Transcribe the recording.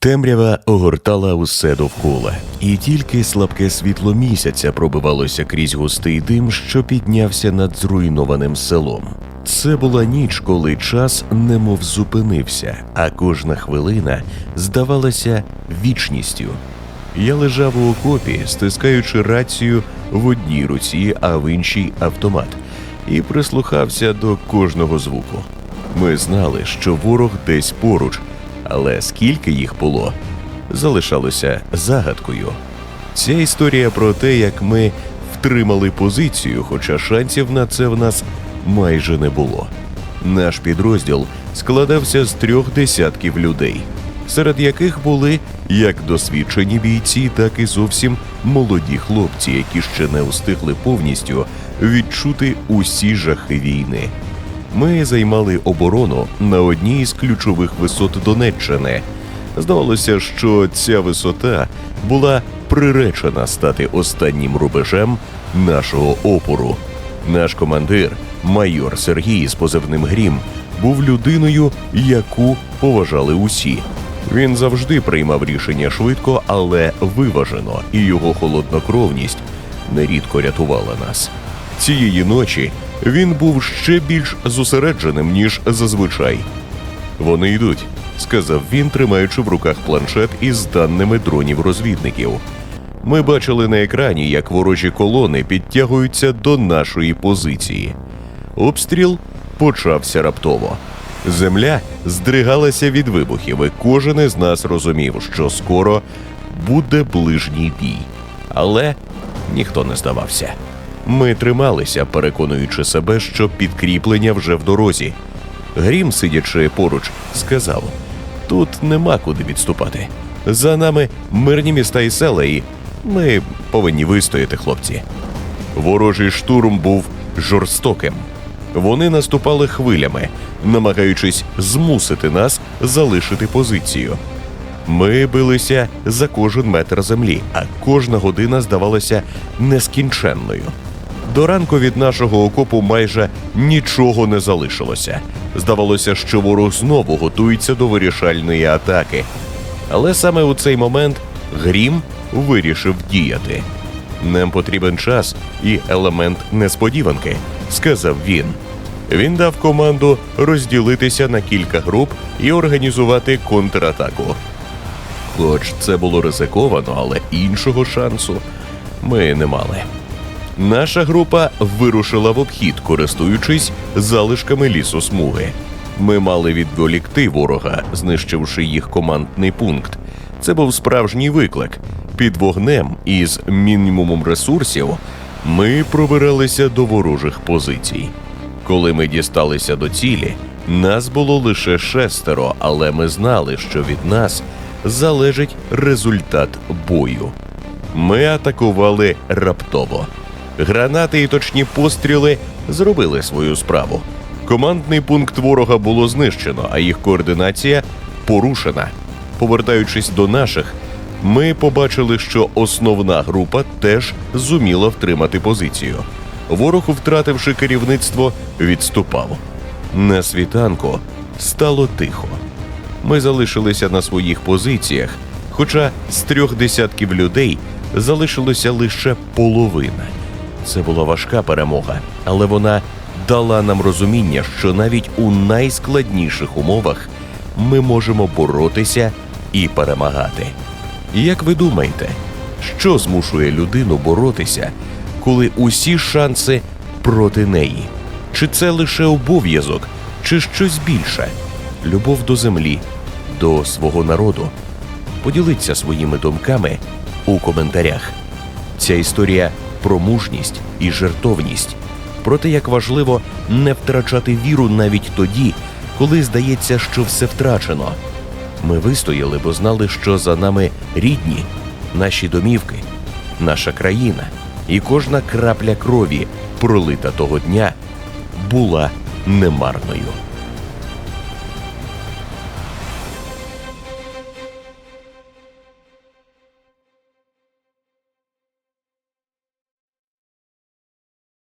Темрява огортала усе довкола, і тільки слабке світло місяця пробивалося крізь густий дим, що піднявся над зруйнованим селом. Це була ніч, коли час немов зупинився, а кожна хвилина здавалася вічністю. Я лежав у окопі, стискаючи рацію в одній руці, а в іншій автомат, і прислухався до кожного звуку. Ми знали, що ворог десь поруч, але скільки їх було, залишалося загадкою. Ця історія про те, як ми втримали позицію, хоча шансів на це в нас майже не було. Наш підрозділ складався з трьох десятків людей, серед яких були як досвідчені бійці, так і зовсім молоді хлопці, які ще не встигли повністю відчути усі жахи війни. Ми займали оборону на одній із ключових висот Донеччини. Здавалося, що ця висота була приречена стати останнім рубежем нашого опору. Наш командир, майор Сергій з позивним Грім, був людиною, яку поважали усі. Він завжди приймав рішення швидко, але виважено, і його холоднокровність нерідко рятувала нас. Цієї ночі він був ще більш зосередженим, ніж зазвичай. Вони йдуть, сказав він, тримаючи в руках планшет із даними дронів розвідників. Ми бачили на екрані, як ворожі колони підтягуються до нашої позиції. Обстріл почався раптово. Земля здригалася від вибухів, і кожен із нас розумів, що скоро буде ближній бій. Але ніхто не здавався. Ми трималися, переконуючи себе, що підкріплення вже в дорозі. Грім, сидячи поруч, сказав: тут нема куди відступати. За нами мирні міста і села, і ми повинні вистояти, хлопці. Ворожий штурм був жорстоким. Вони наступали хвилями, намагаючись змусити нас залишити позицію. Ми билися за кожен метр землі, а кожна година здавалася нескінченною. До ранку від нашого окопу майже нічого не залишилося. Здавалося, що ворог знову готується до вирішальної атаки. Але саме у цей момент Грім вирішив діяти. Нам потрібен час і елемент несподіванки, сказав він. Він дав команду розділитися на кілька груп і організувати контратаку. Хоч це було ризиковано, але іншого шансу ми не мали. Наша група вирушила в обхід, користуючись залишками лісосмуги. Ми мали відволікти ворога, знищивши їх командний пункт. Це був справжній виклик. Під вогнем із мінімумом ресурсів ми пробиралися до ворожих позицій. Коли ми дісталися до цілі, нас було лише шестеро, але ми знали, що від нас залежить результат бою. Ми атакували раптово. Гранати і точні постріли зробили свою справу. Командний пункт ворога було знищено, а їх координація порушена. Повертаючись до наших, ми побачили, що основна група теж зуміла втримати позицію. Ворог, втративши керівництво, відступав. На світанку стало тихо. Ми залишилися на своїх позиціях, хоча з трьох десятків людей залишилося лише половина. Це була важка перемога, але вона дала нам розуміння, що навіть у найскладніших умовах ми можемо боротися і перемагати. Як ви думаєте, що змушує людину боротися, коли усі шанси проти неї? Чи це лише обов'язок, чи щось більше? Любов до землі, до свого народу? Поділіться своїми думками у коментарях. Ця історія про мужність і жертовність, про те, як важливо не втрачати віру навіть тоді, коли здається, що все втрачено. Ми вистояли, бо знали, що за нами рідні, наші домівки, наша країна, і кожна крапля крові, пролита того дня, була немарною.